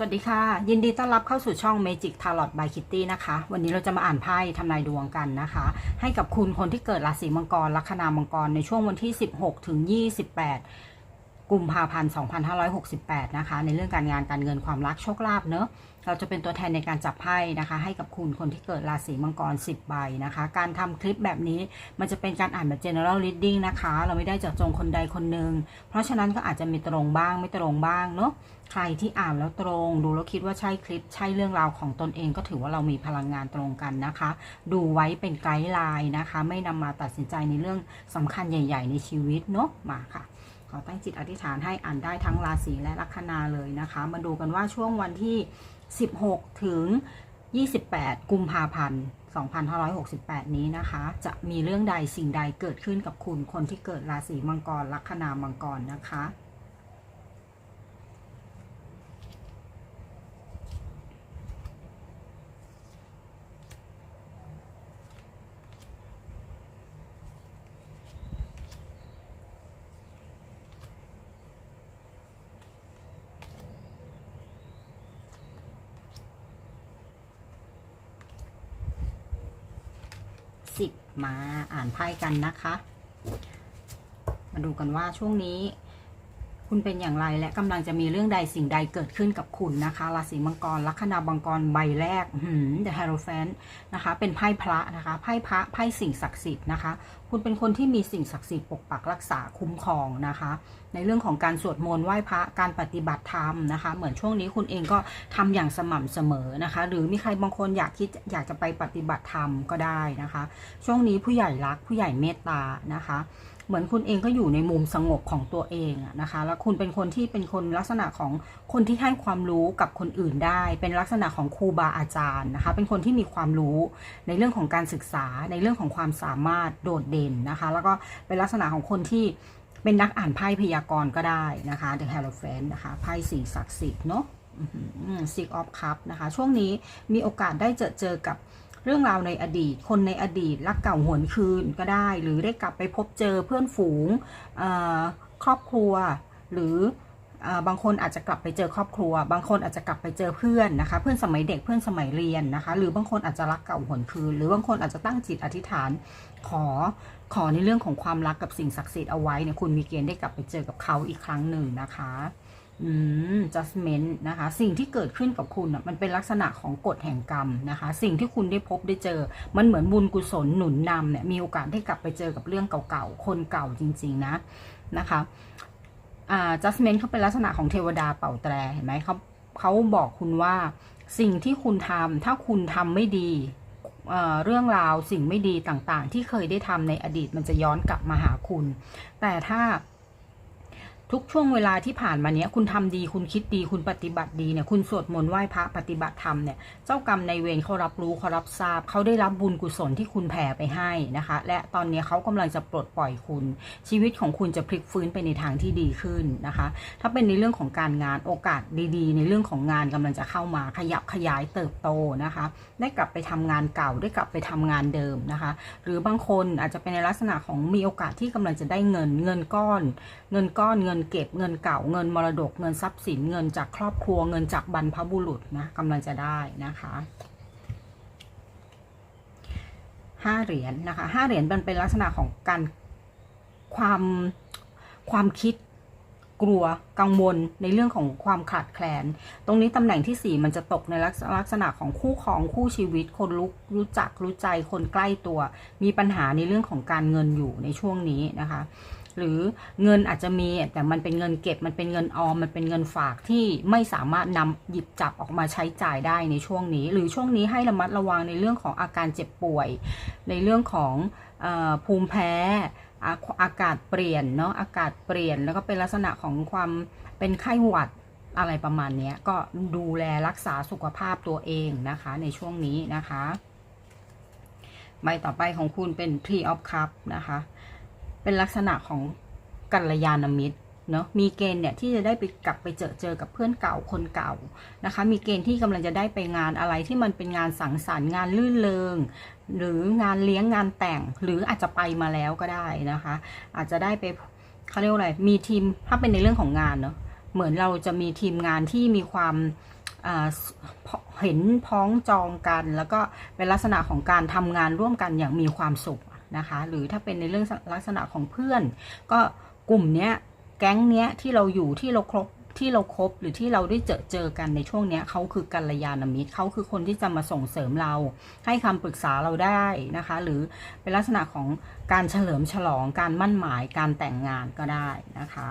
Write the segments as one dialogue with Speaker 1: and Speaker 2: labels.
Speaker 1: สวัสดีค่ะ ยินดีต้อนรับเข้าสู่ช่อง Magic Tarot by Kitty นะคะ วันนี้เราจะมาอ่านไพ่ทำนายดวงกันนะคะ ให้กับคุณคนที่เกิดราศีมังกรลัคนามังกรในช่วงวันที่ 16 ถึง 28 กุมภาพันธ์ 2568 นะคะ ในเรื่องการงานการเงินความรักโชคลาภเนอะ เราจะเป็นตัวแทนในการจับไพ่นะคะ ให้กับคุณคนที่เกิดราศีมังกร 10 ใบนะคะ การทำคลิปแบบนี้มันจะเป็นการอ่านแบบ general reading นะคะ เราไม่ได้เจาะจงคนใดคนหนึ่ง เพราะฉะนั้นก็อาจจะมีตรงบ้างไม่ตรงบ้างเนอะใครที่อ่านแล้วตรง ดูแล้วคิดว่าใช่คลิปใช่เรื่องราวของตนเองก็ถือว่าเรามีพลังงานตรงกันนะคะ ดูไว้เป็นไกด์ไลน์นะคะ ไม่นำมาตัดสินใจในเรื่องสำคัญใหญ่ ๆ ในชีวิตเนาะมาค่ะขอตั้งจิตอธิษฐานให้อ่านได้ทั้งราศีและลัคนาเลยนะคะ มาดูกันว่าช่วงวันที่ 16 ถึง 28 กุมภาพันธ์ 2568 นี้นะคะ จะมีเรื่องใดสิ่งใดเกิดขึ้นกับคุณคนที่เกิดราศีมังกรลัคนามังกรนะคะ สิบมาอ่านไพ่กันนะคะ มาดูกันว่าช่วงนี้ คุณเป็นอย่างไรและกำลังจะมีเรื่องใดสิ่งใดเกิดขึ้นกับคุณนะคะราศีมังกรลัคนามังกรใบแรกเดอะฮาร์โรแฟนนะคะ เป็นไพ่พระนะคะไพ่พระไพ่สิ่งศักดิ์สิทธิ์นะคะ คุณเป็นคนที่มีสิ่งศักดิ์สิทธิ์ปกปักรักษาคุ้มครองนะคะ ในเรื่องของการสวดมนต์ไหว้พระการปฏิบัติธรรมนะคะ เหมือนช่วงนี้คุณเองก็ทำอย่างสม่ำเสมอนะคะ หรือมีใครบางคนอยากคิดอยากจะไปปฏิบัติธรรมก็ได้นะคะ ช่วงนี้ผู้ใหญ่รักผู้ใหญ่เมตตานะคะ เหมือนคุณเองก็อยู่ในมุมสงบของตัวเองอะนะคะ แล้วคุณเป็นคนที่เป็นคนลักษณะของคนที่ให้ความรู้กับคนอื่นได้ เป็นลักษณะของครูบาอาจารย์นะคะ เป็นคนที่มีความรู้ในเรื่องของการศึกษา ในเรื่องของความสามารถโดดเด่นนะคะ แล้วก็เป็นลักษณะของคนที่เป็นนักอ่านไพ่พยากรณ์ก็ได้นะคะ The Hierophant นะคะไพ่สิ่งศักดิ์สิทธิ์เนาะ Six of Cup นะคะ ช่วงนี้มีโอกาสได้เจอเจอกับ เรื่องราวในอดีต คนในอดีตรักเก่าหวนคืนก็ได้ หรือได้กลับไปพบเจอเพื่อนฝูงครอบครัว หรืออบางคนอาจจะกลับไปเจอครอบครัว บางคนอาจจะกลับไปเจอเพื่อนนะคะ เพื่อนสมัยเด็กเพื่อนสมัยเรียนนะคะ หรือบางคนอาจจะรักเก่าหวนคืน หรือบางคนอาจจะตั้งจิตอธิษฐานขอขอในเรื่องของความรักกับสิ่งศักดิ์สิทธิ์เอาไว้เนี่ยคุณมีเกณฑ์ได้กลับไปเจอกับเขาอีกครั้งหนึ่งนะคะ อืม judgment นะคะ สิ่งที่เกิดขึ้นกับคุณอะมันเป็นลักษณะของกฎแห่งกรรมนะคะ สิ่งที่คุณได้พบได้เจอ มันเหมือนบุญกุศลหนุนนำเนี่ยมีโอกาสได้กลับไปเจอกับเรื่องเก่าๆ คนเก่าจริง ๆ นะนะคะอ่า judgment เขาเป็นลักษณะของเทวดาเป่าแตรเห็นไหมเขาเขาบอกคุณว่าสิ่งที่คุณทำถ้าคุณทำไม่ดีเอ่อเรื่องราวสิ่งไม่ดีต่างๆ ที่เคยได้ทำในอดีตมันจะย้อนกลับมาหาคุณ แต่ถ้า ทุกช่วงเวลาที่ผ่านมาเนี้ยคุณทำดีคุณคิดดีคุณปฏิบัติดีเนี่ยคุณสวดมนต์ไหว้พระปฏิบัติธรรมเนี่ยเจ้ากรรมในเวรเขารับรู้เขารับทราบเขาได้รับบุญกุศลที่คุณแผ่ไปให้นะคะ และตอนนี้เขากำลังจะปลดปล่อยคุณ ชีวิตของคุณจะพลิกฟื้นไปในทางที่ดีขึ้นนะคะ ถ้าเป็นในเรื่องของการงานโอกาสดีๆ ในเรื่องของงานกำลังจะเข้ามาขยับขยายเติบโตนะคะ ได้กลับไปทำงานเก่าได้กลับไปทำงานเดิมนะคะ หรือบางคนอาจจะเป็นในลักษณะของมีโอกาสที่กำลังจะได้เงินเงินก้อนเงินก้อนเงินเก็บเงินเก่าเงินมรดกเงินทรัพย์สิน เงินจากครอบครัวเงินจากบรรพบุรุษนะกำลังจะได้นะคะห้าเหรียญนะคะห้าเหรียญมันเป็นลักษณะของการความความคิด กลัวกังวลในเรื่องของความขาดแคลน ตรงนี้ตำแหน่งที่สี่มันจะตกในลักษณะของคู่ครองคู่ชีวิต คนรู้รู้จักรู้ใจคนใกล้ตัว มีปัญหาในเรื่องของการเงินอยู่ในช่วงนี้นะคะ หรือเงินอาจจะมีแต่มันเป็นเงินเก็บมันเป็นเงินออมมันเป็นเงินฝากที่ไม่สามารถนำหยิบจับออกมาใช้จ่ายได้ในช่วงนี้ หรือช่วงนี้ให้ระมัดระวังในเรื่องของอาการเจ็บป่วย ในเรื่องของออภูมิแพ้ อากาศเปลี่ยนเนาะอากาศเปลี่ยนแล้วก็เป็นลักษณะของความเป็นไข้หวัดอะไรประมาณนี้ก็ดูแลรักษาสุขภาพตัวเองนะคะในช่วงนี้นะคะใบต่อไปของคุณเป็น Tree of Cup นะคะ เป็นลักษณะของกัลยาณมิตร เนาะมีเกณฑ์เนี่ยที่จะได้ไปกลับไปเจอเจอกับเพื่อนเก่าคนเก่านะคะ มีเกณฑ์ที่กำลังจะได้ไปงานอะไรที่มันเป็นงานสังสรรค์งานลื่นเลงหรืองานเลี้ยงงานแต่งหรืออาจจะไปมาแล้วก็ได้นะคะ อาจจะได้ไปเขาเรียกว่าอะไรมีทีมถ้าเป็นในเรื่องของงานเนาะเหมือนเราจะมีทีมงานที่มีความเห็นพ้องจองกัน แล้วก็เป็นลักษณะของการทำงานร่วมกันอย่างมีความสุขนะคะ หรือถ้าเป็นในเรื่องลักษณะของเพื่อน ก็กลุ่มเนี้ย แก๊งเนี้ยที่เราอยู่ที่เราครบที่เราครบหรือที่เราได้เจอเจอกันในช่วงเนี้ยเขาคือกัลยาณมิตรเขาคือคนที่จะมาส่งเสริมเรา ให้คำปรึกษาเราได้นะคะ หรือเป็นลักษณะของการเฉลิมฉลองการมั่นหมายการแต่งงานก็ได้นะคะ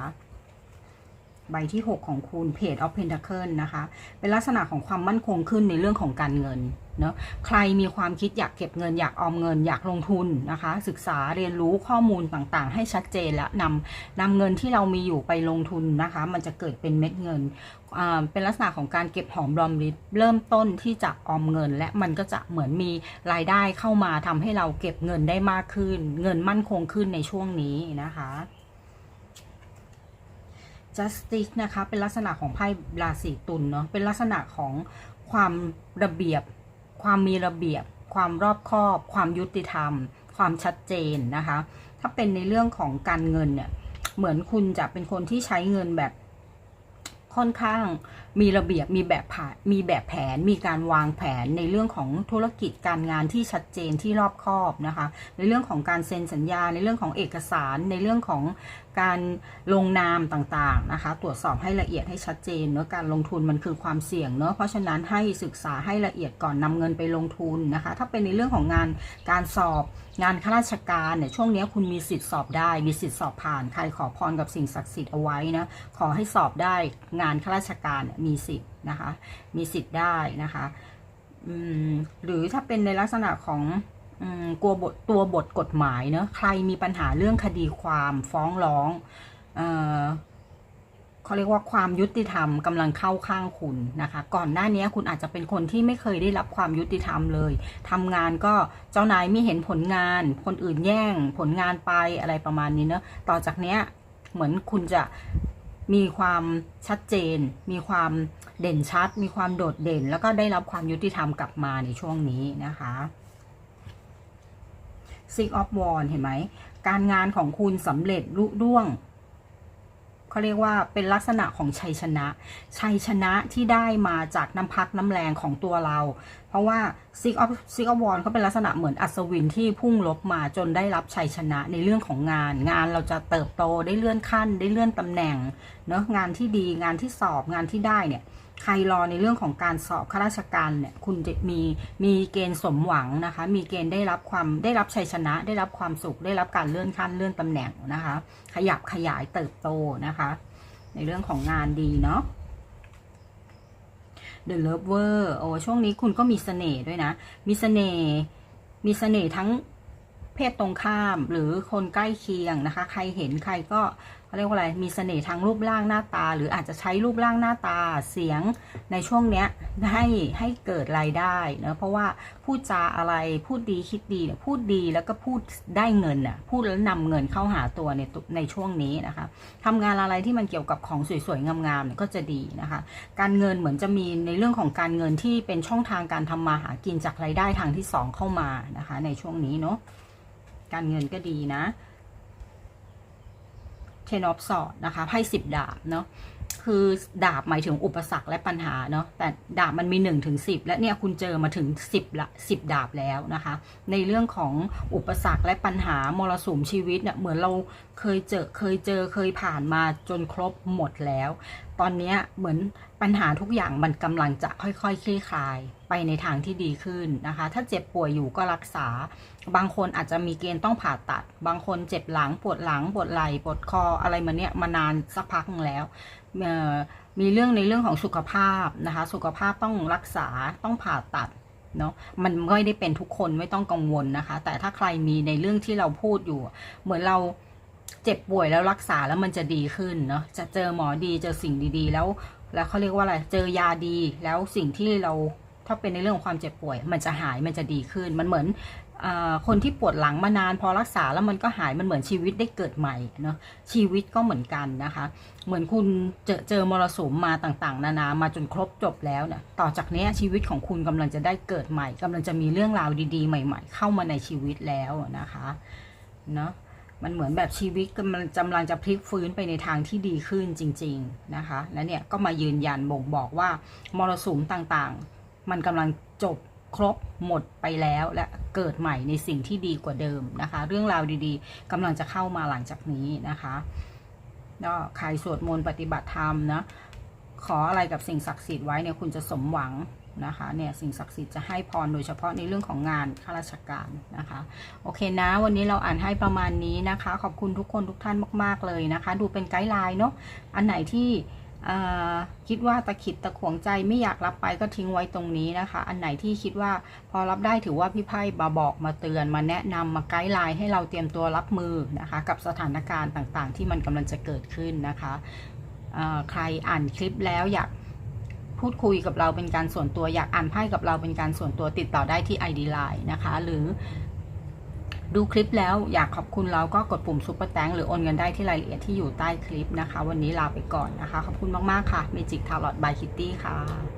Speaker 1: ใบที่ 6 ของคุณ Page of Pentacle นะคะ เป็นลักษณะของความมั่นคงขึ้นในเรื่องของการเงินเนาะใครมีความคิดอยากเก็บเงินอยากออมเงินอยากลงทุนนะคะ ศึกษาเรียนรู้ข้อมูลต่างๆ ให้ชัดเจนและนำนำเงินที่เรามีอยู่ไปลงทุนนะคะ มันจะเกิดเป็นเม็ดเงินเป็นลักษณะของการเก็บหอมรอมริบเริ่มต้นที่จะออมเงิน และมันก็จะเหมือนมีรายได้เข้ามาทำให้เราเก็บเงินได้มากขึ้น เงินมั่นคงขึ้นในช่วงนี้นะคะ justice นะคะเป็นลักษณะของไพ่ราศีตุลเนาะเป็นลักษณะของความระเบียบ ความมีระเบียบ ความรอบคอบ ความยุติธรรม ความชัดเจนนะคะ ถ้าเป็นในเรื่องของการเงินเนี่ยเหมือนคุณจะเป็นคนที่ใช้เงินแบบ ค่อนข้างมีระเบียบมีแบบผ่ามีแบบแผน มีการวางแผนในเรื่องของธุรกิจการงานที่ชัดเจนที่รอบคอบนะคะ ในเรื่องของการเซ็นสัญญาในเรื่องของเอกสารในเรื่องของการลงนามต่างๆนะคะ ตรวจสอบให้ละเอียดให้ชัดเจนเนอะการลงทุนมันคือความเสี่ยงเนอะเพราะฉะนั้นให้ศึกษาให้ละเอียดก่อนนำเงินไปลงทุนนะคะ ถ้าเป็นในเรื่องของงานการสอบงานข้าราชการเนี่ยช่วงนี้คุณมีสิทธิ์สอบได้ มีสิทธิ์สอบผ่านใครขอพรกับสิ่งศักดิ์สิทธิ์เอาไว้นะขอให้สอบได้งานข้าราชการมีสิทธิ์นะคะ มีสิทธิ์ได้นะคะหรือถ้าเป็นในลักษณะของอกลัวบทตัวบทกฎหมายเนอะใครมีปัญหาเรื่องคดีความฟ้องร้องเออเขาเรียกว่าความยุติธรรมกำลังเข้าข้างคุณนะคะ ก่อนหน้านี้คุณอาจจะเป็นคนที่ไม่เคยได้รับความยุติธรรมเลยทำงานก็เจ้านายไม่เห็นผลงาน คนอื่นแย่งผลงานไปอะไรประมาณนี้เนอะต่อจากเนี้ยเหมือนคุณจะ มีความชัดเจน มีความเด่นชัด มีความโดดเด่น แล้วก็ได้รับความยุติธรรมกลับมาในช่วงนี้นะคะ Six of w a n d เห็นไหม การงานของคุณสำเร็จลุร่วง เขาเรียกว่าเป็นลักษณะของชัยชนะ ชัยชนะที่ได้มาจากน้ำพักน้ำแรงของตัวเรา เพราะว่าซิกออฟซิกออฟวอนเขาเป็นลักษณะเหมือนอัศวินที่พุ่งลบมาจนได้รับชัยชนะในเรื่องของงาน งานเราจะเติบโตได้เลื่อนขั้น ได้เลื่อนตำแหน่งเนาะงานที่ดีงานที่สอบงานที่ได้เนี่ย ใครรอในเรื่องของการสอบข้าราชการเนี่ยคุณจะมีมีเกณฑ์สมหวังนะคะ มีเกณฑ์ได้รับความได้รับชัยชนะ ได้รับความสุข ได้รับการเลื่อนขั้นเลื่อนตำแหน่งนะคะ ขยับขยายเติบโตนะคะ ในเรื่องของงานดีเนาะ The Lover โอ้ช่วงนี้คุณก็มีเสน่ห์ด้วยนะ มีเสน่ห์มีเสน่ห์ทั้ง เพศตรงข้ามหรือคนใกล้เคียงนะคะ ใครเห็นใครก็เขาเรียกว่าอะไรมีเสน่ห์ทางรูปร่างหน้าตา หรืออาจจะใช้รูปร่างหน้าตาเสียงในช่วงเนี้ยให้ให้เกิดรายได้เนะเพราะว่าพูดจาอะไรพูดดีคิดดีพูดดีแล้วก็พูดได้เงินน่ะพูดแล้วนำเงินเข้าหาตัวในในช่วงนี้นะคะทำงานอะไรที่มันเกี่ยวกับของสวยๆงามๆเนี่ยก็จะดีนะคะ การเงินเหมือนจะมีในเรื่องของการเงินที่เป็นช่องทางการทำมาหากินจากรายได้ทางที่สองเข้ามานะคะ ในช่วงนี้เนาะ การเงินก็ดีนะ เทนอฟสอดนะคะไพ่สิบดาบเนาะ คือดาบหมายถึงอุปสรรคและปัญหาเนาะแต่ดาบมันมี1นถึงสิและเนี่ยคุณเจอมาถึง 10ละ10 ดาบแล้วนะคะ ในเรื่องของอุปสรรคและปัญหามรสุมชีวิตเนี่ยเหมือนเราเคยเจอเคยเจอเคยผ่านมาจนครบหมดแล้ว ตอนนี้เหมือนปัญหาทุกอย่างมันกำลังจะค่อยๆคลี่คลายไปในทางที่ดีขึ้นนะคะ ถ้าเจ็บป่วยอยู่ก็รักษา บางคนอาจจะมีเกณฑ์ต้องผ่าตัด บางคนเจ็บหลังปวดหลังปวดไหล่ปวดคออะไรมาเนี้ยมานานสักพักแล้ว มีเรื่องในเรื่องของสุขภาพนะคะ สุขภาพต้องรักษาต้องผ่าตัดเนาะมันไม่ได้เป็นทุกคนไม่ต้องกังวลนะคะ แต่ถ้าใครมีในเรื่องที่เราพูดอยู่ เหมือนเราเจ็บป่วยแล้วรักษาแล้วมันจะดีขึ้นเนาะจะเจอหมอดีเจอสิ่งดีๆ แล้ว แล้วเขาเรียกว่าอะไรเจอยาดี แล้วสิ่งที่เราถ้าเป็นในเรื่องของความเจ็บป่วย มันจะหายมันจะดีขึ้น มันเหมือน คนที่ปวดหลังมานานพอรักษาแล้วมันก็หายมันเหมือนชีวิตได้เกิดใหม่เนาะชีวิตก็เหมือนกันนะคะ เหมือนคุณเจอเจอมรสุมมาต่างๆ นานามาจนครบจบแล้วเนี่ยต่อจากนี้ชีวิตของคุณกำลังจะได้เกิดใหม่กำลังจะมีเรื่องราวดีๆ ใหม่ ๆ เข้ามาในชีวิตแล้วนะคะเนาะมันเหมือนแบบชีวิตกำลังกำลังจะพลิกฟื้นไปในทางที่ดีขึ้นจริง ๆนะคะ และเนี่ยก็มายืนยันบ่งบอกว่ามรสุมต่างๆ มันกำลังจบ ครบหมดไปแล้วและเกิดใหม่ในสิ่งที่ดีกว่าเดิมนะคะ เรื่องราวดีๆกำลังจะเข้ามาหลังจากนี้นะคะก็ใครสวดมนต์ปฏิบัติธรรมนะขออะไรกับสิ่งศักดิ์สิทธิ์ไว้เนี่ยคุณจะสมหวังนะคะเนี่ยสิ่งศักดิ์สิทธิ์จะให้พรโดยเฉพาะในเรื่องของงานข้าราชการนะคะโอเคนะ วันนี้เราอ่านให้ประมาณนี้นะคะ ขอบคุณทุกคนทุกท่านมาก ๆเลยนะคะ ดูเป็นไกด์ไลน์เนาะอันไหนที่ คิดว่าตะขิดตะขวงใจไม่อยากรับไปก็ทิ้งไว้ตรงนี้นะคะ อันไหนที่คิดว่าพอรับได้ถือว่าพี่ไพ่มาบอกมาเตือนมาแนะนำมาไกด์ไลน์ให้เราเตรียมตัวรับมือนะคะ กับสถานการณ์ต่างๆ ที่มันกำลังจะเกิดขึ้นนะคะใครอ่านคลิปแล้วอยากพูดคุยกับเราเป็นการส่วนตัวอยากอ่านไพ่กับเราเป็นการส่วนตัวติดต่อได้ที่ ID Line นะคะ หรือ ดูคลิปแล้วอยากขอบคุณเราก็กดปุ่มซุปเปอร์แตงหรือโอนเงินได้ที่รายละเอียดที่อยู่ใต้คลิปนะคะ วันนี้ลาไปก่อนนะคะ ขอบคุณมาก ๆ ค่ะเมจิกทาร์ลอตบายคิตตี้ค่ะ